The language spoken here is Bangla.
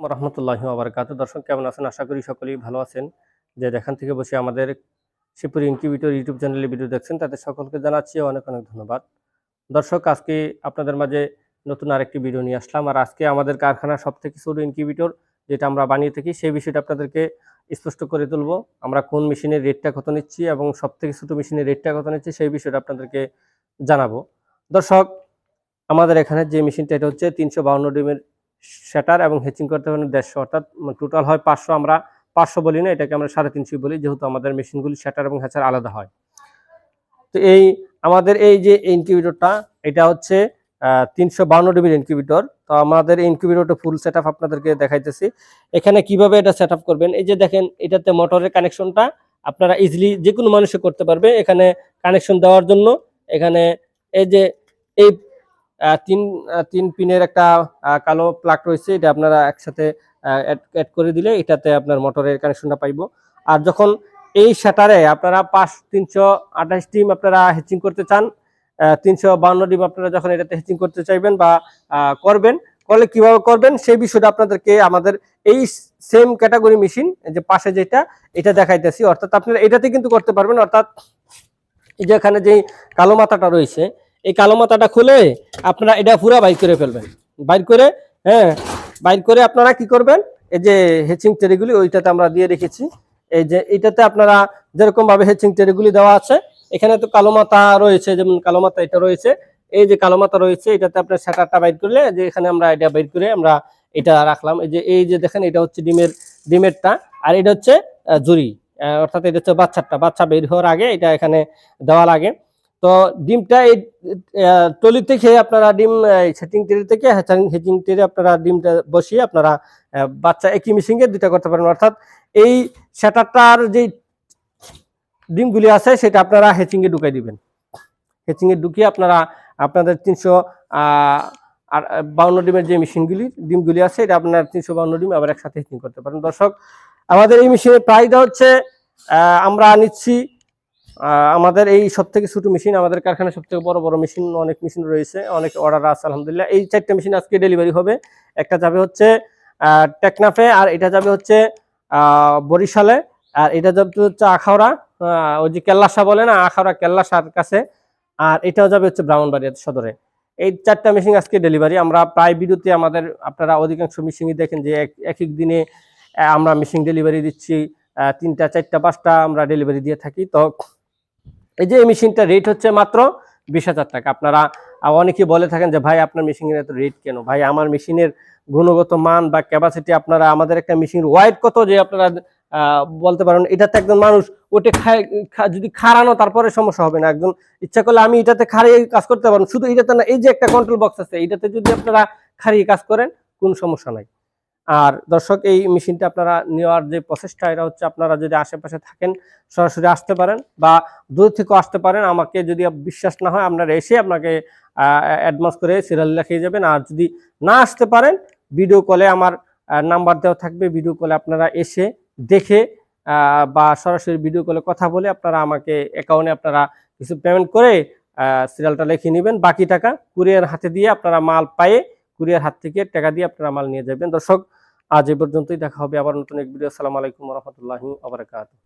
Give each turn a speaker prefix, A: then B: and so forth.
A: রহমতুল্লাহ আবরকাত দর্শক, কেমন আছেন? আশা করি সকলেই ভালো আছেন। যে যেখান থেকে বসে আমাদের শিবপুরি ইনকিউবিটর ইউটিউব চ্যানেলে ভিডিও দেখছেন, তাদের সকলকে জানাচ্ছি অনেক অনেক ধন্যবাদ। দর্শক, আজকে আপনাদের মাঝে নতুন আরেকটি ভিডিও নিয়ে আসলাম। আর আজকে আমাদের কারখানার সব থেকে ছোটো ইনকিউবিটর যেটা আমরা বানিয়ে থাকি, সেই বিষয়টা আপনাদেরকে স্পষ্ট করে তুলবো। আমরা কোন মেশিনের রেটটা কত নিচ্ছি এবং সব থেকে ছোটো মেশিনের রেটটা কত নিচ্ছি, সেই বিষয়টা আপনাদেরকে জানাব। দর্শক, আমাদের এখানে যে মেশিনটা, এটা হচ্ছে তিনশো বাউন্ন ডিমের শ্যাটার এবং হেচিং করতে পারেন দেড়শো, অর্থাৎ টোটাল হয় পাঁচশো, আমরা পাঁচশো বলি না, এটাকে আমরা সাড়ে তিনশো বলি, যেহেতু আমাদের মেশিনগুলি শ্যাটার এবং হ্যাচার আলাদা হয়। তো এই, আমাদের এই যে ইনকিউবেটরটা এটা হচ্ছে তিনশো বাউন্ন ডিবির ইনকিউবেটর তো আমাদের ইনকিউবেটরটা ফুল সেট আপনাদেরকে দেখাইতেছি। এখানে কীভাবে এটা সেট করবেন? এই যে দেখেন, এটাতে মোটরের কানেকশনটা আপনারা ইজিলি যে কোনো মানুষে করতে পারবে। এখানে কানেকশন দেওয়ার জন্য, এখানে এই যে, এই তিন তিন পিনের একটা কালো প্লাগ রয়েছে, এটা আপনারা একসাথে অ্যাড করে দিলে এটাতে আপনার মোটরের কানেকশনটা পাইবো। আর যখন এই শাটারে আপনারা পাঁচ, তিনশো আঠাশ ডিম আপনারা হেচিং করতে চান তিনশো বান্ন ডিম আপনারা যখন এটাতে হেচিং করতে চাইবেন বা করবেন, করলে কীভাবে করবেন, সেই বিষয়টা আপনাদেরকে আমাদের এই সেম ক্যাটাগরি মেশিন যে পাশে যেটা, এটা দেখাইতেছি। অর্থাৎ আপনারা এটাতে কিন্তু করতে পারবেন। অর্থাৎ এই যে এখানে যে কালো মাথাটা রয়েছে এই কালো মাথাটা খুলে আপনারা এটা পুরো বাইর করে ফেলবেন। বাইর করে হ্যাঁ বাইর করে আপনারা কি করবেন? এই যে হেচিং টেরিগুলি ওইটাতে আমরা দিয়ে রেখেছি। এই যে এটাতে আপনারা যেরকম ভাবে হেচিং টেরিগুলি দেওয়া আছে, এখানে তো কালো মাথা রয়েছে, যেমন কালো মাথা এটা রয়েছে। এই যে কালো মাথা রয়েছে, এটাতে আপনার শাটারটা বাইর করলে যে এখানে আমরা এটা বাইর করে আমরা এটা রাখলাম। এই যে এই যে দেখেন, এটা হচ্ছে ডিমের, ডিমেরটা। আর এটা হচ্ছে জুড়ি অর্থাৎ এটা হচ্ছে বাচ্চাটা বাচ্চা বের হওয়ার আগে এটা এখানে দেওয়া লাগে। তো ডিমটা এই টলি থেকে আপনারা ডিম সেটিং টেরি থেকে হেচিং টেরি আপনারা ডিমটা বসিয়ে আপনারা বাচ্চা একই মিশিংয়ে দুইটা করতে পারেন। অর্থাৎ এই সেটারটার যে ডিমগুলি আছে, সেটা আপনারা হেচিংয়ে ঢুকাই দিবেন। হেচিংয়ে ঢুকিয়ে আপনারা, আপনাদের তিনশো আর বাউন্ন ডিমের যে মেশিনগুলি ডিমগুলি আছে, এটা আপনার তিনশো বাউন্ন ডিম আবার একসাথে হেচিং করতে পারেন। দর্শক, আমাদের এই মেশিনের প্রাইসটা হচ্ছে আমরা নিচ্ছি আমাদের এই সব থেকে ছোট মেশিন আমাদের কারখানায় সব থেকে বড় বড় মেশিন অনেক মেশিন রয়েছে, অনেক অর্ডার আছে, আলহামদুলিল্লাহ। এই চারটা মেশিন আজকে ডেলিভারি হবে। একটা যাবে হচ্ছে টেকনাফে, আর এটা যাবে হচ্ছে বরিশালে, আর এটা যাবে হচ্ছে আখাউড়া ওই যে কেল্লাসা বলে না, আখাউড়া কেল্লাসার কাছে, আর এটাও যাবে হচ্ছে ব্রাহ্মণবাড়িয়া সদরে। এই চারটা মেশিন আজকে ডেলিভারি আমরা প্রায় বিদ্যুতে আমাদের, আপনারা অধিকাংশ মেশিনই দেখেন যে এক এক দিনে আমরা মেশিন ডেলিভারি দিচ্ছি তিনটা, চারটা, পাঁচটা আমরা ডেলিভারি দিয়ে থাকি। তো এই যে এই মেশিনটা রেট হচ্ছে মাত্র বিশ হাজার টাকা। আপনারা অনেকে বলে থাকেন যে, ভাই, আপনার মেশিনের এত রেট কেন? ভাই, আমার মেশিনের গুণগত মান বা ক্যাপাসিটি আপনারা, আমাদের একটা মেশিন ওয়াইড কত যে আপনারা বলতে পারেন এটাতে একজন মানুষ, ওটে খায় যদি খাড়ানো, তারপরে সমস্যা হবে না। একজন ইচ্ছা করলে আমি এটাতে খাড়িয়ে কাজ করতে পারেন শুধু এটাতে না, এই যে একটা কন্ট্রোল বক্স আছে, এটাতে যদি আপনারা খাড়িয়ে কাজ করেন, কোনো সমস্যা নাই। আর দর্শক, এই মেশিনটা আপনারা নেওয়ার যে প্রসেসটা এটা হচ্ছে আপনারা যদি আশেপাশে থাকেন, সরাসরি আসতে পারেন বা দূর থেকেও আসতে পারেন। আমাকে যদি বিশ্বাস না হয়, আপনারা এসে আপনাকে অ্যাডভান্স করে সিরিয়াল লিখিয়ে যাবেন। আর যদি না আসতে পারেন ভিডিও কলে আমার নাম্বার দেওয়া থাকবে। ভিডিও কলে আপনারা এসে দেখে বা সরাসরি ভিডিও কলে কথা বলে আপনারা আমাকে অ্যাকাউন্টে আপনারা কিছু পেমেন্ট করে সিরিয়ালটা লিখে নেবেন। বাকি টাকা কুরিয়ার হাতে দিয়ে আপনারা মাল পায়ে কুরিয়ার হাত থেকে টাকা দিয়ে আপনারা মাল নিয়ে যাবেন। দর্শক আজ এ পর্যন্তই দেখা হবে আবার নতুন এক ভিডিও। আসসালামু আলাইকুম রহমতুল্লাহি আবরাকাত